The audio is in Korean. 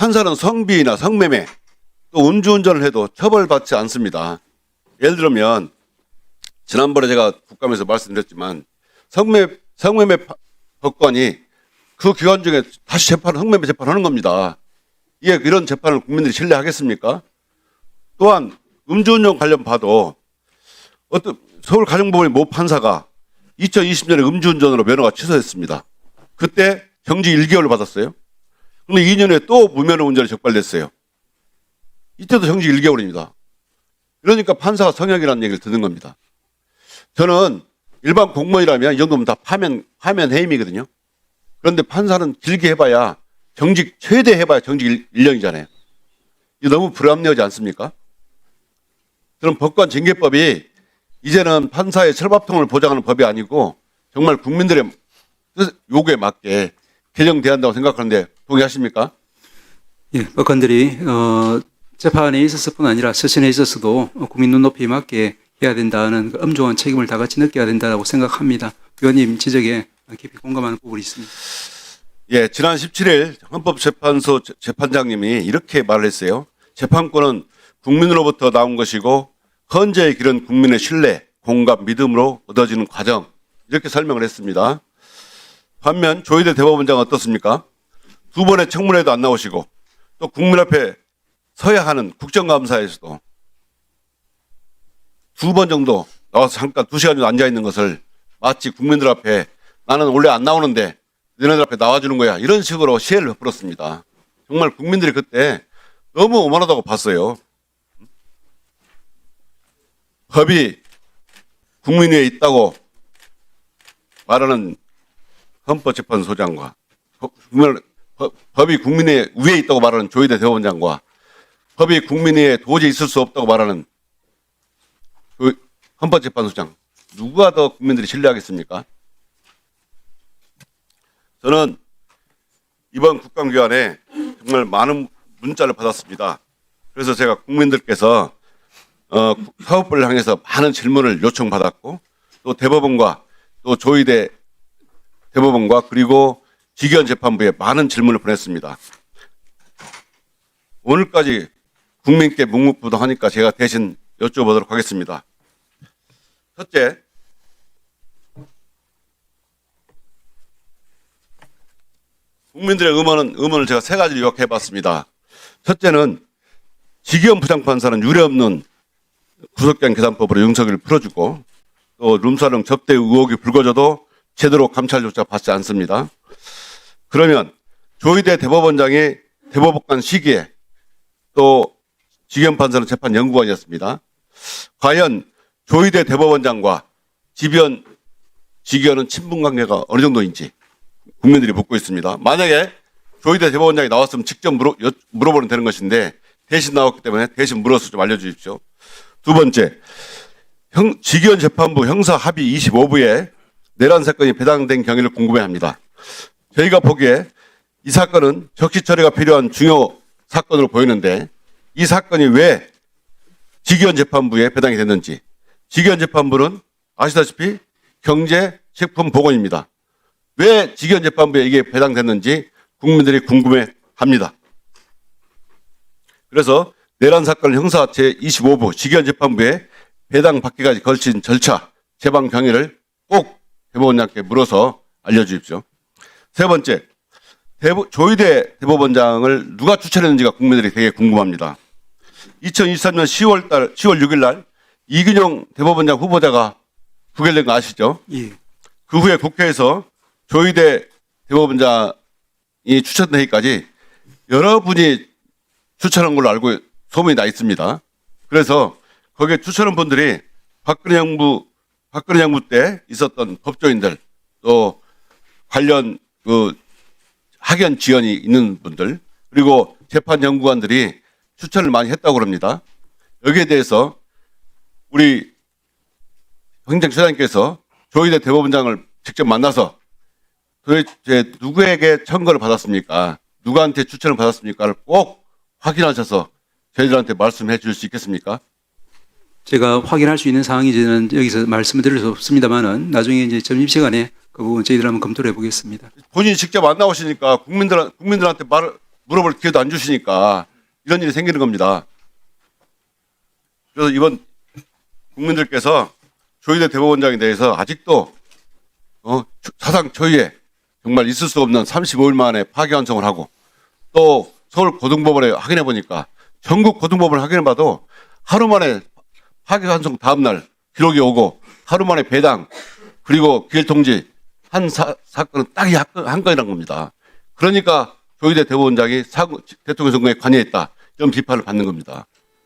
판사는 성비나 성매매 또 음주운전을 해도 처벌받지 않습니다. 예를 들면 지난번에 제가 국감에서 말씀드렸지만 성매 성매매 파- 법관이 그 기간 중에 다시 재판 성매매 재판하는 겁니다. 이게 이런 재판을 국민들이 신뢰하겠습니까? 또한 음주운전 관련 봐도 어떤 서울 가정법원의 모 판사가 2020년에 음주운전으로 면허가 취소됐습니다. 그때 정지 1개월을 받았어요. 근데 2년 후에 또 무면허 운전이 적발됐어요. 이때도 정지 1개월입니다. 그러니까 판사가 성역이라는 얘기를 듣는 겁니다. 저는 일반 공무원이라면 이 정도면 다 파면, 파면 해임이거든요. 그런데 판사는 길게 해봐야 정직, 최대 해봐야 정직 1 년이잖아요. 이거 너무 불합리하지 않습니까? 그럼 법관 징계법이 이제는 판사의 철밥통을 보장하는 법이 아니고 정말 국민들의 뜻- 요구에 맞게 개정돼야 한다고 생각하는데 동의하십니까? 예, 법관들이 어, 재판에 있었을 뿐 아니라 서신에 있어서도 국민 눈높이에 맞게 해야 된다는 그 엄중한 책임을 다 같이 느껴야 된다고 생각합니다. 의원님 지적에 깊이 공감하는 부분이 있습니다. 예, 지난 17일 헌법재판소 재- 재판장님이 이렇게 말을 했어요. 재판권은 국민으로부터 나온 것이고 헌재의 길은 국민의 신뢰, 공감, 믿음으로 얻어지는 과정 이렇게 설명을 했습니다. 반면 조희대 대법원장은 어떻습니까? 두 번의 청문회도 안 나오시고 또 국민 앞에 서야 하는 국정감사에서도 두 번 정도 나와서 잠깐 두 시간 정도 앉아 있는 것을 마치 국민들 앞에 나는 원래 안 나오는데 너네들 앞에 나와주는 거야. 이런 식으로 시혜를 베풀었습니다. 정말 국민들이 그때 너무 오만하다고 봤어요. 법이 국민 위에 있다고 말하는 헌법재판소장과 법이 국민 위에 있다고 말하는 조희대 대법원장과 법이 국민 위에 도저히 있을 수 없다고 말하는 그 헌법재판소장 누가 더 국민들이 신뢰하겠습니까? 저는 이번 국감기간에 정말 많은 문자를 받았습니다. 그래서 제가 국민들께서 어, 사업부를 향해서 많은 질문을 요청받았고 또 대법원과 또 조의대 대법원과 그리고 직위원 재판부에 많은 질문을 보냈습니다. 오늘까지 국민께 묵묵부동하니까 제가 대신 여쭤보도록 하겠습니다. 첫째, 국민들의 의문은, 의문을 제가 세 가지로 요약해 봤습니다. 첫째는 직위원 부장판사는 유례없는 구속기한 계산법으로 윤석열을 풀어주고 또 룸사롱 접대 의혹이 불거져도 제대로 감찰조차 받지 않습니다. 그러면 조희대 대법원장이 대법관 시기에 또 직위원 판사는 재판 연구관이었습니다. 과연 조희대 대법원장과 지변 직위원은 친분 관계가 어느 정도인지 국민들이 묻고 있습니다. 만약에 조희대 대법원장이 나왔으면 직접 물어, 여- 물어보면 되는 것인데 대신 나왔기 때문에 대신 물어서 좀 알려주십시오. 두 번째, 형, 직위원 재판부 형사 합의 25부에 내란 사건이 배당된 경위를 궁금해합니다. 저희가 보기에 이 사건은 적시 처리가 필요한 중요 사건으로 보이는데 이 사건이 왜 직위원 재판부에 배당이 됐는지 직위원 재판부는 아시다시피 경제 식품 보건입니다. 왜 직위원 재판부에 이게 배당됐는지 국민들이 궁금해합니다. 그래서 내란 사건 형사 제25부 직위원 재판부에 배당 받기까지 걸친 절차, 재방 경위를 꼭 대법원장께 물어서 알려주십시오. 세 번째, 대법- 조희대 대법원장을 누가 추천했는지가 국민들이 되게 궁금합니다. 2023년 10월 달, 10월 6일 날 이균용 대법원장 후보자가 부결된 거 아시죠? 예, 그 후에 국회에서 조희대 대법원장이 추천되기까지 여러분이 추천한 걸로 알고 소문이 나 있습니다. 그래서 거기에 추천한 분들이 박근혜 정부, 박근혜 정부 때 있었던 법조인들 또 관련 그 학연 지연이 있는 분들 그리고 재판 연구관들이 추천을 많이 했다고 그럽니다. 여기에 대해서 우리 행정처장님께서 조희대 대법원장을 직접 만나서 도대체 누구에게 청구를 받았습니까? 누구한테 추천을 받았습니까를 꼭 확인하셔서 저희들한테 말씀해 주실 수 있겠습니까? 제가 확인할 수 있는 사항이 저는 여기서 말씀을 드릴 수 없습니다만은 나중에 이제 점심 시간에 그 부분 저희들 한번 검토를 해보겠습니다. 본인이 직접 안 나오시니까 국민들, 국민들한테 말을 물어볼 기회도 안 주시니까 이런 일이 생기는 겁니다. 그래서 이번 국민들께서 조희대 대법원장에 대해서 아직도 어, 사상 초유의 정말 있을 수 없는 35일 만에 파기 환송을 하고 또 서울 고등법원에 확인해 보니까 전국 고등법원을 확인해 봐도 하루 만에 파기환송 다음 날 기록이 오고 하루 만에 배당 그리고 기일 통지 한 사, 사건은 딱이 한 건이란 겁니다. 그러니까 조희대 대법원장이 사고, 대통령 선거에 관여했다 이런 비판을 받는 겁니다.